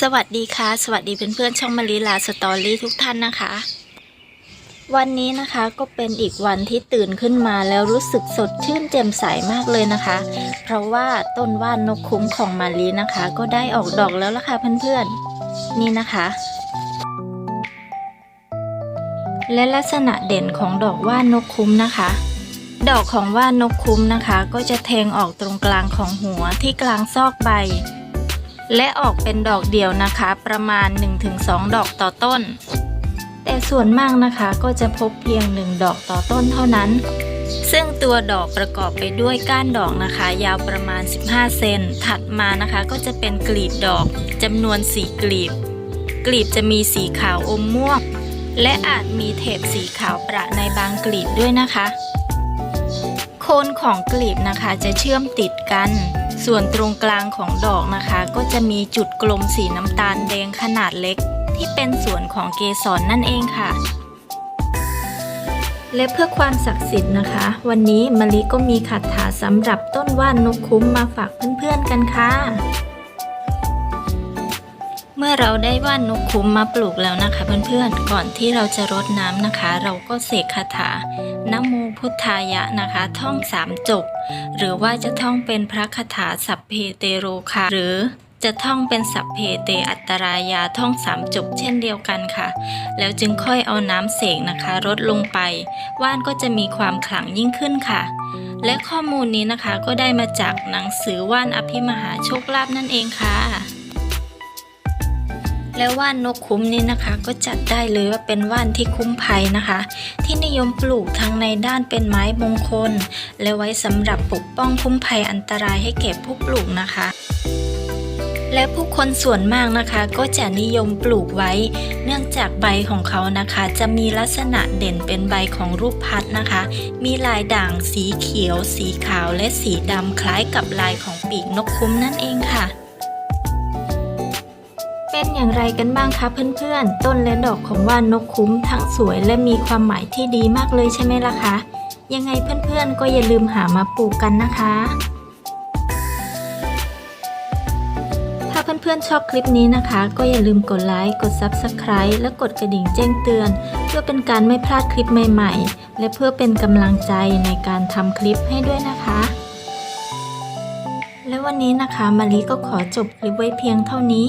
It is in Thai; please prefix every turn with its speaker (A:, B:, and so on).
A: สวัสดีค่ะ สวัสดีเพื่อนๆช่องมารีลาสตอรี่ทุกท่านนะคะ วันนี้นะคะก็เป็นอีกวันที่ตื่นขึ้นมาแล้วรู้สึกสดชื่นแจ่มใสมากเลยนะคะ เพราะว่าต้นว่านนกคุ้มของมารีนะคะ ก็ได้ออกดอกแล้วล่ะค่ะเพื่อนๆ นี่นะคะ และลักษณะเด่นของดอกว่านนกคุ้มนะคะ ดอกของว่านนกคุ้มนะคะ ก็จะแทงออกตรงกลางของหัวที่กลางซอกใบ และออกเป็นดอกเดียวนะคะ ประมาณ 1-2 ดอกต่อต้น แต่ส่วนมากนะคะก็จะพบเพียง 1 ดอกต่อต้นเท่านั้น ซึ่งตัวดอกประกอบไปด้วยก้านดอกนะคะ ยาวประมาณ 15 เซนถัดมานะคะก็จะเป็นกลีบดอกจำนวน 4 กลีบ กลีบจะมีสีขาวอมม่วงและอาจมีเถบสีขาวประในบางกลีบด้วยนะคะ โคนของกลีบนะคะจะเชื่อมติดกัน ส่วนตรงกลางของดอกนะคะ ก็จะมีจุดกลมสีน้ำตาลแดงขนาดเล็ก ที่เป็นส่วนของเกสรนนั่นเองค่ะ และเพื่อความศักดิ์สิทธิ์นะคะ วันนี้มะลิก็มีคาถาสำหรับต้นว่านนกคุ้มมาฝากเพื่อนๆกันค่ะ เมื่อเราได้ว่านนกคุ้มมาปลูกแล้วนะคะ เพื่อนๆ ก่อนที่เราจะรดน้ำนะคะ เราก็เสกคาถานโมพุทธายะนะคะ ท่องสามจบ หรือว่าจะท่องเป็นพระคาถาสัพเพเตโรคาหรือจะท่องเป็นสัพเพเตอัตตรายาท่องสามจบเช่นเดียวกันค่ะ แล้วจึงค่อยเอาน้ำเสกนะคะรดลงไป ว่านก็จะมีความขลังยิ่งขึ้นค่ะ และข้อมูลนี้นะคะก็ได้มาจากหนังสือว่านอภิมหาโชคลาภนั่นเองค่ะ และว่านนกคุ้มนี่นะคะ ก็จัดได้เลยว่าเป็นว่านที่คุ้มภัยนะคะ ที่นิยมปลูกทั้งในด้านเป็นไม้มงคล และไว้สำหรับปกป้องคุ้มภัยอันตรายให้แก่ผู้ปลูกนะคะและผู้คนส่วนมากนะคะก็จะนิยมปลูกไว้ เนื่องจากใบของเขานะคะ จะมีลักษณะเด่นเป็นใบของรูปพัดนะคะ มีลายด่างสีเขียว สีขาวและสีดำคล้ายกับลายของปีกนกคุ้มนั่นเองค่ะ เป็นอย่างไรกันบ้างคะเพื่อนๆ ต้นและดอกของว่านนกคุ้มทั้งสวยและมีความหมายที่ดีมากเลยใช่ไหมล่ะคะ ยังไงเพื่อนๆ ก็อย่าลืมหามาปลูกกันนะคะ ถ้าเพื่อนๆ ชอบคลิปนี้นะคะ ก็อย่าลืมกดไลค์ กด Subscribe และกดกระดิ่งแจ้งเตือน เพื่อเป็นการไม่พลาดคลิปใหม่ๆ และเพื่อเป็นกำลังใจในการทำคลิปให้ด้วยนะคะและวันนี้นะคะมารีก็ขอจบคลิปไว้เพียงเท่านี้